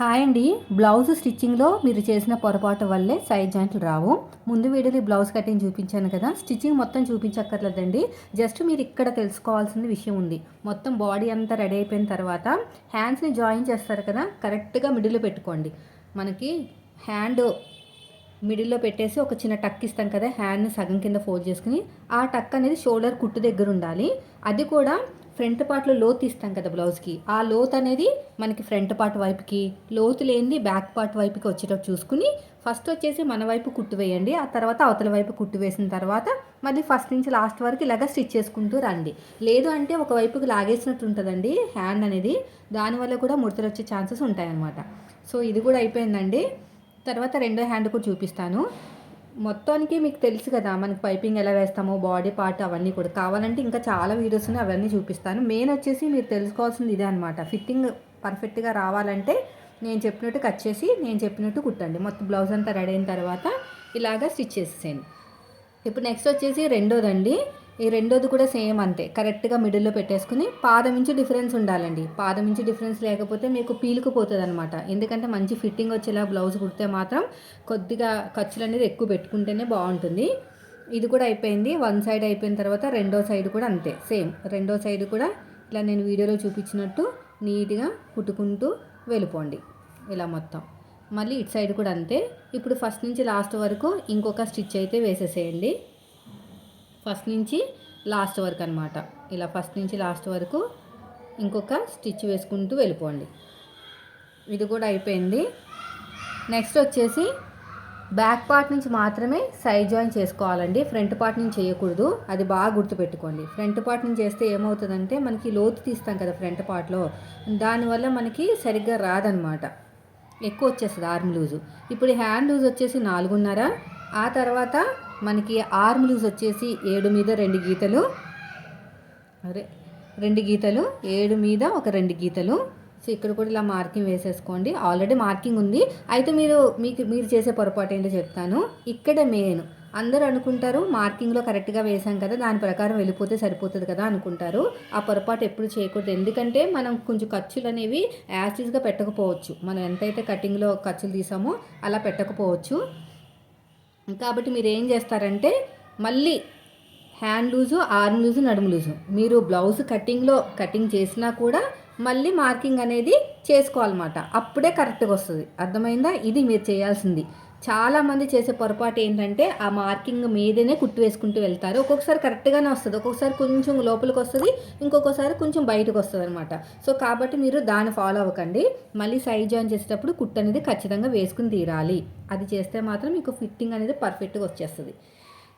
Hi అండి. Blouse స్టిచ్చింగ్లో మీరు చేసిన పొరపాటు వల్లే సైడ్ జాయింట్లు రావు. ముందు వీడియోలో బ్లౌజ్ కటింగ్ చూపించాను కదా. స్టిచ్చింగ్ మొత్తం చూపించక్కర్లేదండి. జస్ట్ మీరు ఇక్కడ తెలుసుకోవాల్సిన విషయం ఉంది. మొత్తం బాడీ అంతా రెడీ అయిపోయిన తర్వాత హ్యాండ్స్ని జాయిన్ చేస్తారు కదా కరెక్ట్గా మిడిల్లో పెట్టుకోండి. మనకి హ్యాండ్ మిడిల్లో పెట్టేసి ఒక చిన్న టక్ ఇస్తాం కదా హ్యాండ్ని సగం కింద ఫోల్డ్ చేసుకుని ఆ టక్ అనేది షోల్డర్ కుట్టు దగ్గర ఉండాలి. అది కూడా ఫ్రంట్ పార్ట్లో లోతు ఇస్తాం కదా బ్లౌజ్కి ఆ లోతు అనేది మనకి ఫ్రంట్ పార్ట్ వైపుకి లోతు లేనిది బ్యాక్ పార్ట్ వైపుకి వచ్చేటట్టు చూసుకుని ఫస్ట్ వచ్చేసి మన వైపు కుట్టు వేయండి ఆ తర్వాత అవతల వైపు కుట్టు వేసిన తర్వాత మళ్ళీ ఫస్ట్ నుంచి లాస్ట్ వరకు ఇలాగ స్టిచ్ చేసుకుంటూ రండి. లేదు అంటే ఒక వైపుకి లాగేసినట్టు ఉంటుందండి హ్యాండ్ అనేది దానివల్ల కూడా ముడతలు వచ్చే ఛాన్సెస్ ఉంటాయన్నమాట. సో ఇది కూడా అయిపోయిందండి. తర్వాత రెండో హ్యాండ్ కూడా చూపిస్తాను. మొత్తానికి మీకు తెలుసు కదా మనకి పైపింగ్ ఎలా వేస్తామో బాడీ పార్ట్ అవన్నీ కూడా. కావాలంటే ఇంకా చాలా వీడియోస్ ఉన్నాయి అవన్నీ చూపిస్తాను. మెయిన్ వచ్చేసి మీరు తెలుసుకోవాల్సింది ఇదే అనమాట ఫిట్టింగ్ పర్ఫెక్ట్గా రావాలంటే నేను చెప్పినట్టు కట్ చేసి నేను చెప్పినట్టు కుట్టండి. మొత్తం బ్లౌజ్ అంతా రెడీ అయిన తర్వాత ఇలాగా స్టిచ్ చేసేయండి ఇప్పుడు నెక్స్ట్ వచ్చేసి రెండోదండి. ఈ రెండోది కూడా సేమ్ అంతే. కరెక్ట్గా మిడిల్లో పెట్టేసుకుని పాదం ఇంచు డిఫరెన్స్ ఉండాలండి. పాదం ఇంచు డిఫరెన్స్ లేకపోతే మీకు పీలుకుపోతుంది అనమాట ఎందుకంటే మంచి ఫిట్టింగ్ వచ్చేలా బ్లౌజ్ కుడితే మాత్రం కొద్దిగా ఖర్చులు అనేది ఎక్కువ పెట్టుకుంటేనే బాగుంటుంది. ఇది కూడా అయిపోయింది. వన్ సైడ్ అయిపోయిన తర్వాత రెండో సైడ్ కూడా అంతే. సేమ్. రెండో సైడ్ కూడా ఇలా నేను వీడియోలో చూపించినట్టు నీట్గా కుట్టుకుంటూ వెళ్ళిపోండి. ఇలా మొత్తం. మళ్ళీ ఇటు సైడ్ కూడా అంతే. ఇప్పుడు ఫస్ట్ నుంచి లాస్ట్ వరకు ఇంకొక స్టిచ్ అయితే వేసేసేయండి. ఫస్ట్ నుంచి లాస్ట్ వరకు అనమాట ఇలా ఫస్ట్ నుంచి లాస్ట్ వరకు ఇంకొక స్టిచ్ వేసుకుంటూ వెళ్ళిపోండి. ఇది కూడా అయిపోయింది. నెక్స్ట్ వచ్చేసి బ్యాక్ పార్ట్ నుంచి మాత్రమే సైడ్ జాయిన్ చేసుకోవాలండి. ఫ్రంట్ పార్ట్ నుంచి చేయకూడదు. అది బాగా గుర్తుపెట్టుకోండి. ఫ్రంట్ పార్ట్ నుంచి చేస్తే ఏమవుతుందంటే మనకి లోతు తీస్తాం కదా ఫ్రంట్ పార్ట్లో. దానివల్ల మనకి సరిగ్గా రాదనమాట ఎక్కువ వచ్చేస్తుంది ఆర్మ్ లూజు. ఇప్పుడు హ్యాండ్ లూజ్ వచ్చేసి నాలుగున్నర. ఆ తర్వాత మనకి ఆర్మ్ లూజ్ వచ్చేసి ఏడు మీద రెండు గీతలు. అరే రెండు గీతలు ఏడు మీద ఒక రెండు గీతలు. సో ఇక్కడ కూడా ఇలా మార్కింగ్ వేసేసుకోండి. ఆల్రెడీ మార్కింగ్ ఉంది. అయితే మీరు మీకు మీరు చేసే పొరపాటు ఏంటో చెప్తాను. ఇక్కడ మెయిన్ అందరూ అనుకుంటారు మార్కింగ్లో కరెక్ట్గా వేసాం కదా దాని ప్రకారం వెళ్ళిపోతే సరిపోతుంది కదా అనుకుంటారు. ఆ పొరపాటు ఎప్పుడు చేయకూడదు. ఎందుకంటే మనం కొంచెం ఖర్చులు అనేవి యాసిడ్గా పెట్టకపోవచ్చు. మనం ఎంతైతే కటింగ్లో ఖర్చులు తీసామో అలా పెట్టకపోవచ్చు. కాబట్టి మీరు ఏం చేస్తారంటే మళ్ళీ హ్యాండ్ లూజు ఆర్మ్ లూజు నడుము లూజు. మీరు బ్లౌజ్ కటింగ్లో కటింగ్ చేసినా కూడా మళ్ళీ మార్కింగ్ అనేది చేసుకోవాలన్నమాట. అప్పుడే కరెక్ట్గా వస్తుంది. అర్థమైందా? ఇది మీరు చేయాల్సింది. చాలామంది చేసే పొరపాటు ఏంటంటే ఆ మార్కింగ్ మీదనే కుట్టు వేసుకుంటూ వెళ్తారు. ఒక్కొక్కసారి కరెక్ట్గానే వస్తుంది. ఒక్కొక్కసారి కొంచెం లోపలికి వస్తుంది. ఇంకొకసారి కొంచెం బయటకు వస్తుంది అనమాట సో కాబట్టి మీరు దాన్ని ఫాలో అవ్వకండి. మళ్ళీ సైజ్ జాయిన్ చేసేటప్పుడు కుట్టు అనేది ఖచ్చితంగా వేసుకుని తీరాలి. అది చేస్తే మాత్రం మీకు ఫిట్టింగ్ అనేది పర్ఫెక్ట్గా వచ్చేస్తుంది.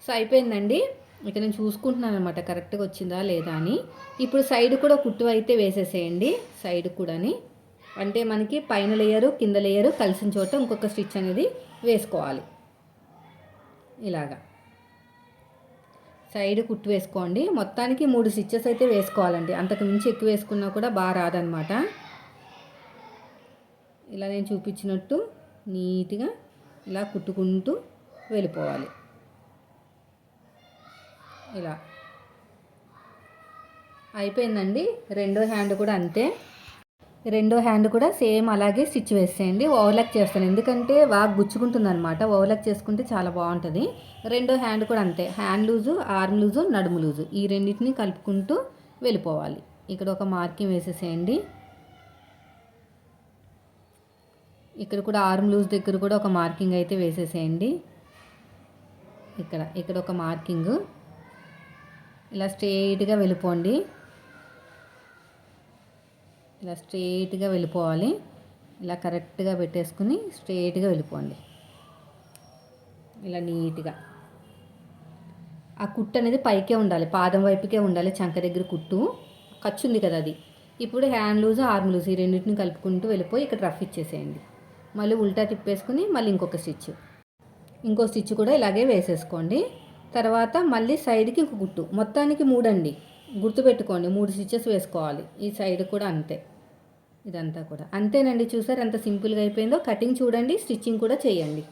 సో అయిపోయిందండి. ఇక నేను చూసుకుంటున్నాను అనమాట కరెక్ట్గా వచ్చిందా లేదా అని. ఇప్పుడు సైడ్ కూడా కుట్టు అయితే వేసేసేయండి. సైడ్ కూడాని. అంటే మనకి పైన లేయరు కింద లేయరు కలిసిన చోట ఇంకొక స్టిచ్ అనేది వేసుకోవాలి. ఇలాగా. సైడ్ కుట్టు వేసుకోండి. మొత్తానికి మూడు స్టిచ్చెస్ అయితే వేసుకోవాలండి. అంతకు మించి ఎక్కువ వేసుకున్నా కూడా బాగా రాదనమాట ఇలా నేను చూపించినట్టు నీట్గా ఇలా కుట్టుకుంటూ వెళ్ళిపోవాలి. ఇలా. అయిపోయిందండి. రెండో హ్యాండ్ కూడా అంతే. రెండో హ్యాండ్ కూడా సేమ్ అలాగే స్టిచ్ వేసేయండి. ఓవర్లాక్ చేస్తాను. ఎందుకంటే బాగా గుచ్చుకుంటుంది అనమాట ఓవర్లాక్ చేసుకుంటే చాలా బాగుంటుంది. రెండో హ్యాండ్ కూడా అంతే. హ్యాండ్ లూజు ఆర్మ్ లూజు నడుము లూజు ఈ రెండింటిని కలుపుకుంటూ వెళ్ళిపోవాలి. ఇక్కడ ఒక మార్కింగ్ వేసేసేయండి. ఇక్కడ కూడా ఆర్మ్ లూజ్ దగ్గర కూడా ఒక మార్కింగ్ అయితే వేసేసేయండి. ఇక్కడ ఇక్కడ ఒక మార్కింగ్. ఇలా స్ట్రెయిట్గా వెళ్ళిపోండి. ఇలా స్ట్రెయిట్గా వెళ్ళిపోవాలి. ఇలా కరెక్ట్గా పెట్టేసుకుని స్ట్రెయిట్గా వెళ్ళిపోండి. ఇలా నీట్గా. ఆ కుట్టు అనేది పైకే ఉండాలి. పాదం వైపుకే ఉండాలి. చంక దగ్గర కుట్టు. ఖర్చు ఉంది కదా అది. ఇప్పుడు హ్యాండ్ లూజ్ ఆర్మ్ లూజ్ ఈ రెండింటిని కలుపుకుంటూ వెళ్ళిపోయి ఇక్కడ రఫ్ ఇచ్చేసేయండి. మళ్ళీ ఉల్టా తిప్పేసుకుని మళ్ళీ ఇంకొక స్టిచ్. ఇంకో స్టిచ్ కూడా ఇలాగే వేసేసుకోండి. తర్వాత మళ్ళీ సైడ్కి ఇంకో గుట్టు మొత్తానికి మూడండి. గుర్తుపెట్టుకోండి. మూడు స్టిచ్చెస్ వేసుకోవాలి. ఈ సైడ్ కూడా అంతే. ఇదంతా కూడా. అంతేనండి చూసారు ఎంత సింపుల్గా అయిపోయిందో? కటింగ్ చూడండి స్టిచ్చింగ్ కూడా చేయండి.